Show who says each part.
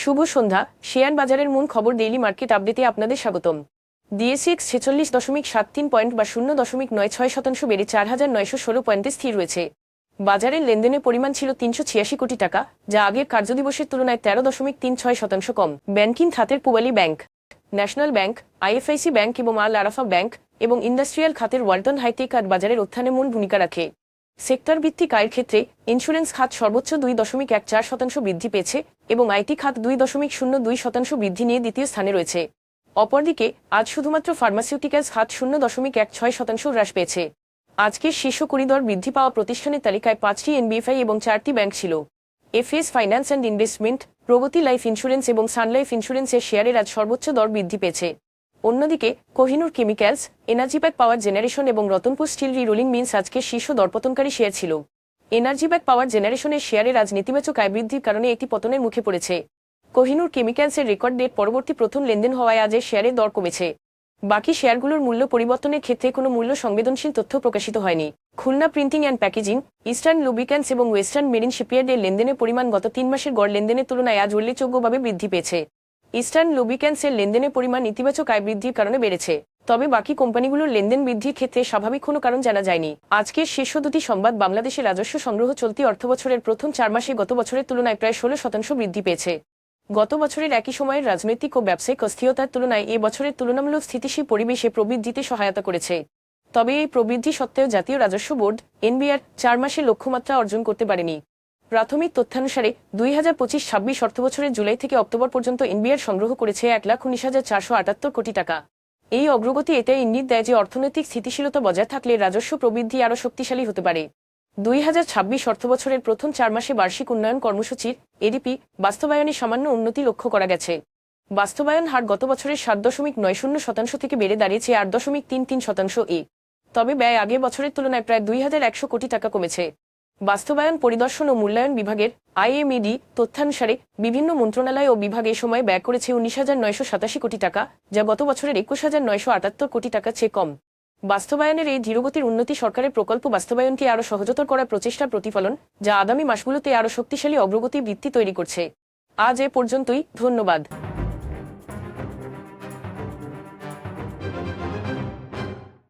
Speaker 1: শুভ সন্ধ্যা। Share বাজারের মূল খবর ডেইলি মার্কেট আপডেটে আপনাদের স্বাগতম। ডিএসিএক্স ছেচল্লিশ দশমিক সাত তিন পয়েন্ট বা শূন্য দশমিক নয় ছয় শতাংশ বেড়ে চার হাজার নয়শো ষোলো পয়েন্টে স্থির রয়েছে। বাজারের লেনদেনের পরিমাণ ছিল তিনশো ছিয়াশি কোটি টাকা, যা আগের কার্যদিবসের তুলনায় তেরো দশমিক তিন ছয় শতাংশ কম। ব্যাংকিং খাতের Pubali Bank, National Bank, IFIC Bank এবং আল আরাফা ব্যাংক এবং ইন্ডাস্ট্রিয়াল খাতের ওয়ালটন হাইটেক আর বাজারের উত্থানে মূল ভূমিকা রাখে। সেক্টর ভিত্তিক আয়ের ক্ষেত্রে ইন্স্যুরেন্স খাত সর্বোচ্চ দুই দশমিক এক চার শতাংশ বৃদ্ধি পেয়েছে এবং আইটি খাত দুই দশমিক শূন্য দুই শতাংশ বৃদ্ধি নিয়ে দ্বিতীয় স্থানে রয়েছে। অপরদিকে, আজ শুধুমাত্র ফার্মাসিউটিক্যালস খাত শূন্য দশমিক এক ছয় শতাংশ হ্রাস পেয়েছে। আজকের শীর্ষ করিডর বৃদ্ধি পাওয়া প্রতিষ্ঠানের তালিকায় পাঁচটি এনবিএফআই এবং চারটি ব্যাংক ছিল। FS finance and investment, Pragati life insurance এবং সানলাইফ ইন্স্যুরেন্সের শেয়ারের আজ সর্বোচ্চ দর বৃদ্ধি পেয়েছে। অন্যদিকে, Kohinoor chemicals Energypac power generation এবং রতনপুর স্টিল রিরোলিং মিন্স আজকে শীর্ষ দরপতনকারী শেয়ার ছিল। এনার্জি ব্যাক পাওয়ার জেনারেশনের শেয়ারের আজ নেতিবাচক আয় বৃদ্ধির কারণে একটি পতনের মুখে পড়েছে। কোহিনুর কেমিক্যালসের রেকর্ড ডেট পরবর্তী প্রথম লেনদেন হওয়ায় আজ এর শেয়ারের দর কমেছে। বাকি শেয়ারগুলোর মূল্য পরিবর্তনের ক্ষেত্রে কোনো মূল্য সংবেদনশীল তথ্য প্রকাশিত হয়নি। Khulna printing and packaging, Eastern Lubricants এবং ওয়েস্টার্ন মেরিন শিপইয়ার্ডের লেনদেনের পরিমাণ গত তিন মাসের গড় লেনদেনের তুলনায় আজ উল্লেখযোগ্যভাবে বৃদ্ধি পেয়েছে। ইস্টার্ন লুবিক্যান্সের লেনদেনের পরিমাণ ইতিবাচক আয় বৃদ্ধির কারণে বেড়েছে। তবে বাকি কোম্পানিগুলোর লেনদেন বৃদ্ধির ক্ষেত্রে স্বাভাবিক কোনো কারণ জানা যায়নি। আজকের শীর্ষ দুটি সংবাদ বাংলাদেশের রাজস্ব সংগ্রহ চলতি অর্থবছরের প্রথম চার মাসে গত বছরের তুলনায় প্রায় ষোলো শতাংশ বৃদ্ধি পেয়েছে। গত বছরের একই সময়ের রাজনৈতিক ও ব্যবসায়িক অস্থিরতার তুলনায় এ বছরের তুলনামূলক স্থিতিশীল পরিবেশে প্রবৃদ্ধিতে সহায়তা করেছে। তবে এই প্রবৃদ্ধি সত্ত্বেও জাতীয় রাজস্ব বোর্ড, এনবিআর, চার মাসে লক্ষ্যমাত্রা অর্জন করতে পারেনি। প্রাথমিক তথ্যানুসারে দুই হাজার পঁচিশ ছাব্বিশ অর্থবছরের জুলাই থেকে অক্টোবর পর্যন্ত এনবিআর সংগ্রহ করেছে এক লাখ উনিশ হাজার চারশো আটাত্তর কোটি টাকা। এই অগ্রগতি এতে ইঙ্গিত দেয় যে অর্থনৈতিক স্থিতিশীলতা বজায় থাকলে রাজস্ব প্রবৃদ্ধি আরও শক্তিশালী হতে পারে। দুই হাজার ছাব্বিশ অর্থবছরের প্রথম চার মাসে বার্ষিক উন্নয়ন কর্মসূচির এডিপি বাস্তবায়নে সামান্য উন্নতি লক্ষ্য করা গেছে। বাস্তবায়ন হার গত বছরের সাত দশমিক নয় শূন্য শতাংশ থেকে বেড়ে দাঁড়িয়েছে আট দশমিক তিন তিন শতাংশ এ। তবে ব্যয় আগের বছরের তুলনায় প্রায় দুই হাজার একশো কোটি টাকা কমেছে। বাস্তবায়ন, পরিদর্শন ও মূল্যায়ন বিভাগের আইএমইডি তথ্যানুসারে বিভিন্ন মন্ত্রণালয় ও বিভাগ এ সময় ব্যয় করেছে উনিশ হাজার নয়শো সাতাশি কোটি টাকা, যা গত বছরের একুশ হাজার নয়শো আটাত্তর কোটি টাকা চেয়ে কম। বাস্তবায়নের এই ধীরগতির উন্নতি সরকারের প্রকল্প বাস্তবায়নকে আরও সহজতর করার প্রচেষ্টার প্রতিফলন যা আগামী মাসগুলোতে আরও শক্তিশালী অগ্রগতি ভিত্তি তৈরি করছে। আজ এ পর্যন্তই, ধন্যবাদ।